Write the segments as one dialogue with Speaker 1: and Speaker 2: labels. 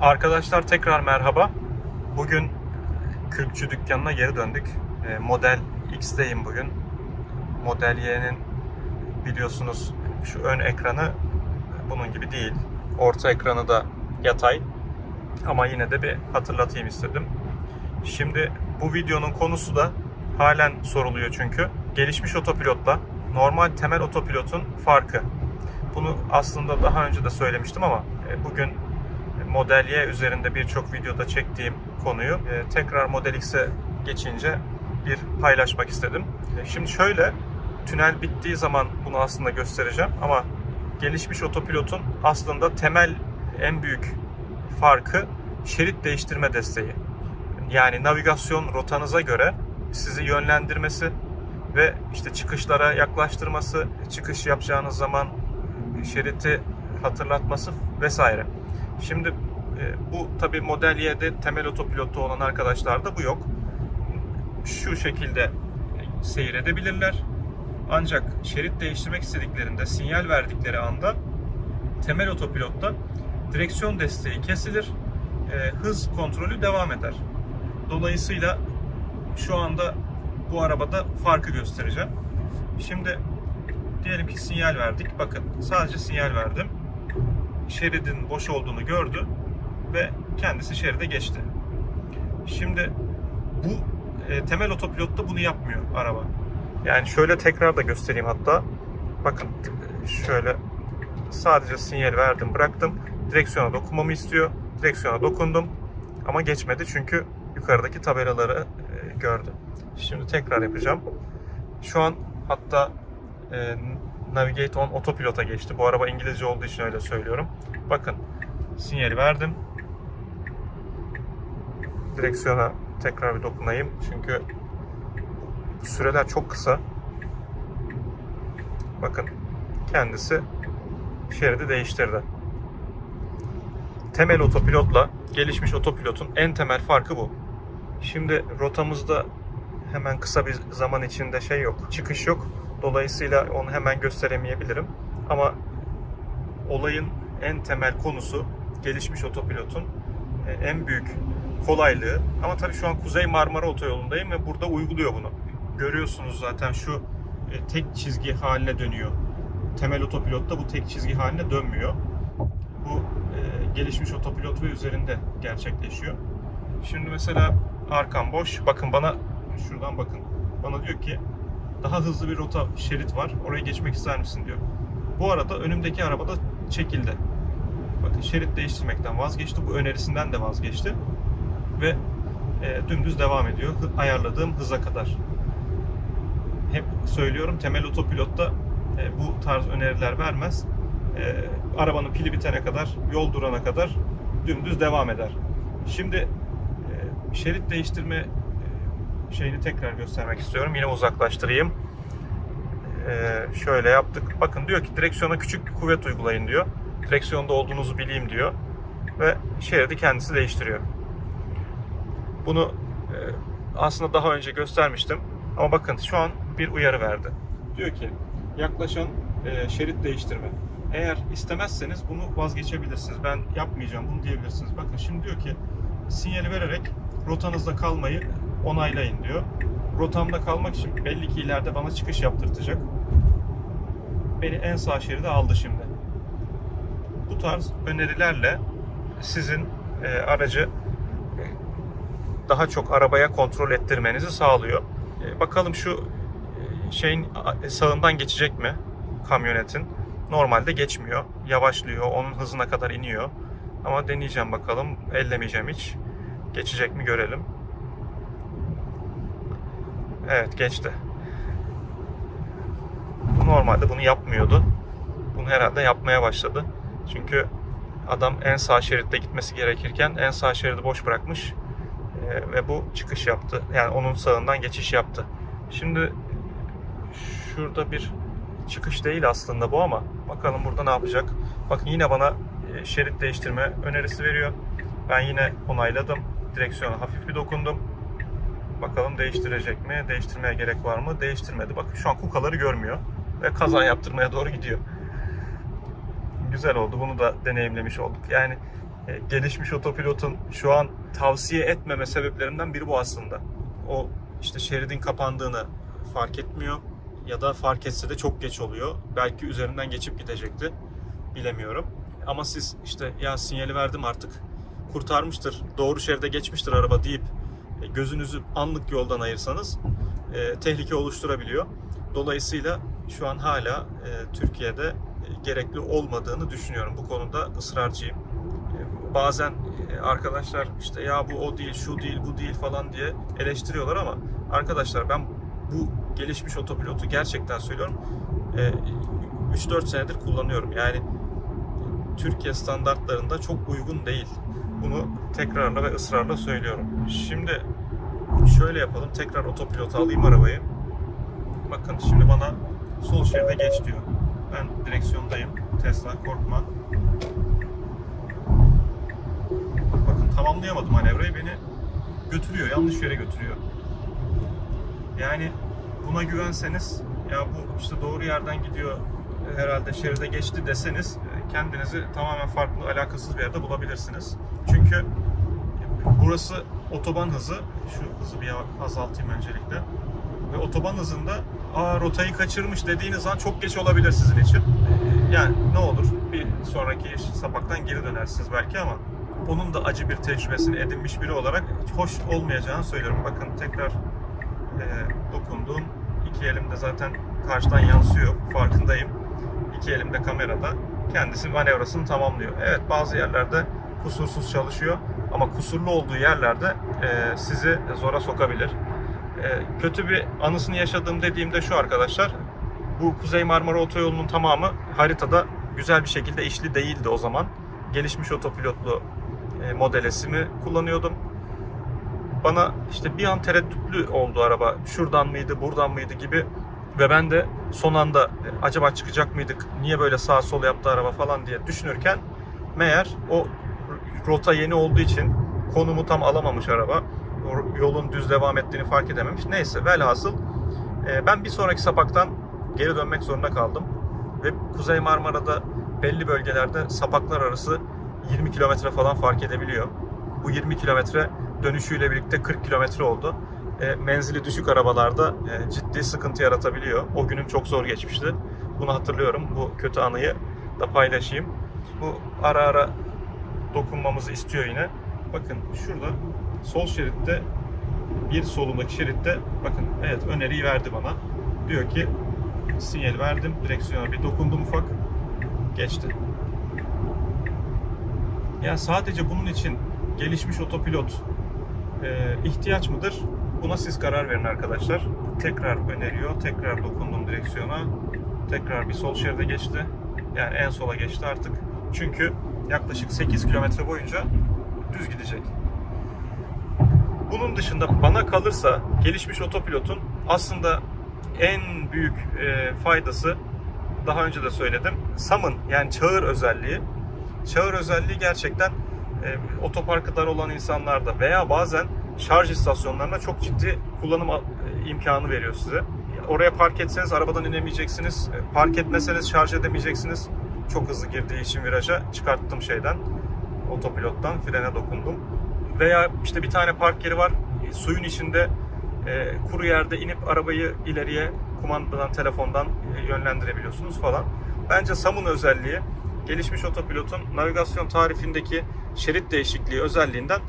Speaker 1: Arkadaşlar tekrar merhaba. Bugün Kürkçü dükkanına geri döndük. E, Model X'teyim bugün. Model Y'nin biliyorsunuz şu ön ekranı bunun gibi değil. Orta ekranı da yatay. Ama yine de bir hatırlatayım istedim. Şimdi bu videonun konusu da halen soruluyor çünkü. Gelişmiş otopilotla normal temel otopilotun farkı. Bunu aslında daha önce de söylemiştim ama e, bugün Model üzerinde birçok videoda çektiğim konuyu e, tekrar Model X'e geçince bir paylaşmak istedim. E, Şimdi şöyle, tünel bittiği zaman bunu aslında göstereceğim ama gelişmiş otopilotun aslında temel en büyük farkı şerit değiştirme desteği. Yani navigasyon rotanıza göre sizi yönlendirmesi ve işte çıkışlara yaklaştırması, çıkış yapacağınız zaman şeriti hatırlatması vesaire. Şimdi e, bu tabi Model Y'de temel otopilotta olan arkadaşlarda bu yok. Şu şekilde seyredebilirler. Ancak şerit değiştirmek istediklerinde sinyal verdikleri anda temel otopilotta direksiyon desteği kesilir. e, hız kontrolü devam eder. Dolayısıyla şu anda bu arabada farkı göstereceğim. Şimdi diyelim ki sinyal verdik. Bakın sadece sinyal verdim. Şeridin boş olduğunu gördü ve kendisi şeride geçti. Şimdi bu e, temel otopilotta bunu yapmıyor araba. Yani şöyle tekrar da göstereyim hatta. Bakın şöyle sadece sinyal verdim bıraktım. Direksiyona dokunmamı istiyor. Direksiyona dokundum. Ama geçmedi çünkü yukarıdaki tabelaları e, gördü. Şimdi tekrar yapacağım. Şu an hatta e, Navigate on otopilota geçti. Bu araba İngilizce olduğu için öyle söylüyorum. Bakın sinyali verdim. Direksiyona tekrar bir dokunayım. Çünkü süreler çok kısa. Bakın kendisi şeridi değiştirdi. Temel otopilotla gelişmiş otopilotun en temel farkı bu. Şimdi rotamızda hemen kısa bir zaman içinde şey yok, çıkış yok. Dolayısıyla onu hemen gösteremeyebilirim. Ama olayın en temel konusu gelişmiş otopilotun e, en büyük kolaylığı. Ama tabii şu an Kuzey Marmara Otoyolu'ndayım ve burada uyguluyor bunu. Görüyorsunuz zaten şu e, tek çizgi haline dönüyor. Temel otopilotta bu tek çizgi haline dönmüyor. Bu e, gelişmiş otopilot ve üzerinde gerçekleşiyor. Şimdi mesela arkam boş. Bakın bana şuradan bakın. Bana diyor ki daha hızlı bir rota şerit var. Oraya geçmek ister misin diyor. Bu arada önümdeki araba da çekildi. Bakın şerit değiştirmekten vazgeçti. Bu önerisinden de vazgeçti. Ve e, dümdüz devam ediyor. Ayarladığım hıza kadar. Hep söylüyorum temel otopilotta e, bu tarz öneriler vermez. E, arabanın pili bitene kadar, yol durana kadar dümdüz devam eder. Şimdi e, şerit değiştirme şeyini tekrar göstermek istiyorum. Yine uzaklaştırayım. E, şöyle yaptık. Bakın diyor ki direksiyona küçük bir kuvvet uygulayın diyor. Direksiyonda olduğunuzu bileyim diyor. Ve şeridi kendisi değiştiriyor. Bunu e, aslında daha önce göstermiştim. Ama bakın şu an bir uyarı verdi. Diyor ki yaklaşan e, şerit değiştirme. Eğer istemezseniz bunu vazgeçebilirsiniz. Ben yapmayacağım bunu diyebilirsiniz. Bakın şimdi diyor ki sinyali vererek rotanızda kalmayı onaylayın diyor. Rotamda kalmak için belli ki ileride bana çıkış yaptırtacak. Beni en sağ şeride aldı şimdi. Bu tarz önerilerle sizin e, aracı e, daha çok arabaya kontrol ettirmenizi sağlıyor. E, bakalım şu e, şeyin a- sağından geçecek mi kamyonetin? Normalde geçmiyor. Yavaşlıyor. Onun hızına kadar iniyor. Ama deneyeceğim bakalım. Ellemeyeceğim hiç. Geçecek mi görelim. Evet geçti. Bu normalde bunu yapmıyordu. Bunu herhalde yapmaya başladı. Çünkü adam en sağ şeritte gitmesi gerekirken en sağ şeridi boş bırakmış. Ee, ve bu çıkış yaptı. Yani onun sağından geçiş yaptı. Şimdi şurada bir çıkış değil aslında bu ama bakalım burada ne yapacak. Bakın yine bana e, şerit değiştirme önerisi veriyor. Ben yine onayladım. Direksiyona hafif bir dokundum. Bakalım değiştirecek mi? Değiştirmeye gerek var mı? Değiştirmedi. Bakın şu an kukaları görmüyor. Ve kaza yaptırmaya doğru gidiyor. Güzel oldu. Bunu da deneyimlemiş olduk. Yani e, gelişmiş otopilotun şu an tavsiye etmeme sebeplerimden biri bu aslında. O işte şeridin kapandığını fark etmiyor ya da fark etse de çok geç oluyor. Belki üzerinden geçip gidecekti. Bilemiyorum. Ama siz işte ya sinyali verdim artık kurtarmıştır, doğru şeride geçmiştir araba deyip gözünüzü anlık yoldan ayırsanız e, tehlike oluşturabiliyor. Dolayısıyla şu an hala e, Türkiye'de e, gerekli olmadığını düşünüyorum. Bu konuda ısrarcıyım. E, bazen e, arkadaşlar işte ya bu o değil, şu değil, bu değil falan diye eleştiriyorlar ama arkadaşlar ben bu gelişmiş otopilotu gerçekten söylüyorum. E, 3-4 senedir kullanıyorum. Yani Türkiye standartlarında çok uygun değil. Bunu tekrarla ve ısrarla söylüyorum. Şimdi şöyle yapalım. Tekrar otopilota alayım arabayı. Bakın şimdi bana sol şeride geç diyor. Ben direksiyondayım. Tesla korkma. Bakın tamamlayamadım manevrayı. Beni götürüyor. Yanlış yere götürüyor. Yani buna güvenseniz ya bu işte doğru yerden gidiyor herhalde şeride geçti deseniz kendinizi tamamen farklı alakasız bir yerde bulabilirsiniz. Çünkü burası otoban hızı. Şu hızı bir azaltayım öncelikle. Ve otoban hızında Aa, rotayı kaçırmış dediğiniz an çok geç olabilir sizin için. Yani ne olur bir sonraki sapaktan geri dönersiniz belki ama onun da acı bir tecrübesini edinmiş biri olarak hoş olmayacağını söylüyorum. Bakın tekrar e, dokundum. İki elimde zaten karşıdan yansıyor. Farkındayım. İki elimde kamerada. Kendisi manevrasını tamamlıyor. Evet bazı yerlerde kusursuz çalışıyor. Ama kusurlu olduğu yerlerde e, sizi zora sokabilir. E, kötü bir anısını yaşadığım dediğimde şu arkadaşlar. Bu Kuzey Marmara Otoyolu'nun tamamı haritada güzel bir şekilde işli değildi o zaman. Gelişmiş otopilotlu e, model S'imi kullanıyordum. Bana işte bir an tereddütlü oldu araba. Şuradan mıydı, buradan mıydı gibi. Ve ben de son anda e, acaba çıkacak mıydık, niye böyle sağ sol yaptı araba falan diye düşünürken meğer o rota yeni olduğu için konumu tam alamamış araba. Yolun düz devam ettiğini fark edememiş. Neyse velhasıl e, ben bir sonraki sapaktan geri dönmek zorunda kaldım. Ve Kuzey Marmara'da belli bölgelerde sapaklar arası 20 kilometre falan fark edebiliyor. Bu 20 kilometre dönüşüyle birlikte 40 kilometre oldu. E, menzili düşük arabalarda e, ciddi sıkıntı yaratabiliyor. O günüm çok zor geçmişti. Bunu hatırlıyorum. Bu kötü anıyı da paylaşayım. Bu ara ara dokunmamızı istiyor yine. Bakın şurada sol şeritte bir solundaki şeritte bakın evet öneriyi verdi bana. Diyor ki sinyal verdim. Direksiyona bir dokundum ufak. Geçti. Yani sadece bunun için gelişmiş otopilot e, ihtiyaç mıdır? Buna siz karar verin arkadaşlar. Tekrar öneriyor. Tekrar dokundum direksiyona. Tekrar bir sol şeride geçti. Yani en sola geçti artık. Çünkü yaklaşık 8 kilometre boyunca düz gidecek. Bunun dışında bana kalırsa gelişmiş otopilotun aslında en büyük e, faydası daha önce de söyledim. SAM'ın yani çağır özelliği. Çağır özelliği gerçekten e, otoparkı dar olan insanlarda veya bazen şarj istasyonlarında çok ciddi kullanım imkanı veriyor size. Oraya park etseniz arabadan inemeyeceksiniz. E, Park etmeseniz şarj edemeyeceksiniz. Çok hızlı girdiği için viraja çıkarttım şeyden. Otopilottan frene dokundum. Veya işte bir tane park yeri var. e, Suyun içinde e, kuru yerde inip arabayı ileriye kumandadan, telefondan yönlendirebiliyorsunuz falan. Bence SAM'ın özelliği gelişmiş otopilotun navigasyon tarifindeki şerit değişikliği özelliğinden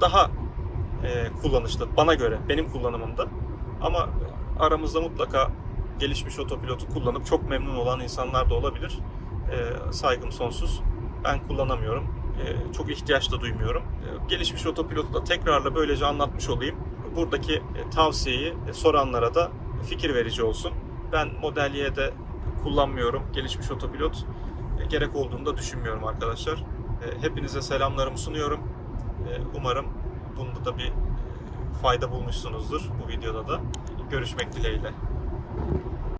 Speaker 1: daha e, kullanışlı bana göre benim kullanımımda. Ama aramızda mutlaka gelişmiş otopilotu kullanıp çok memnun olan insanlar da olabilir. E, saygım sonsuz. Ben kullanamıyorum. E, çok ihtiyaç da duymuyorum. E, gelişmiş otopilotu da tekrarla böylece anlatmış olayım. Buradaki e, tavsiyeyi e, soranlara da fikir verici olsun. Ben Model Y'de kullanmıyorum. Gelişmiş otopilot e, gerek olduğunu da düşünmüyorum arkadaşlar. E, hepinize selamlarımı sunuyorum. E, umarım bunda da bir fayda bulmuşsunuzdur bu videoda da. Görüşmek dileğiyle.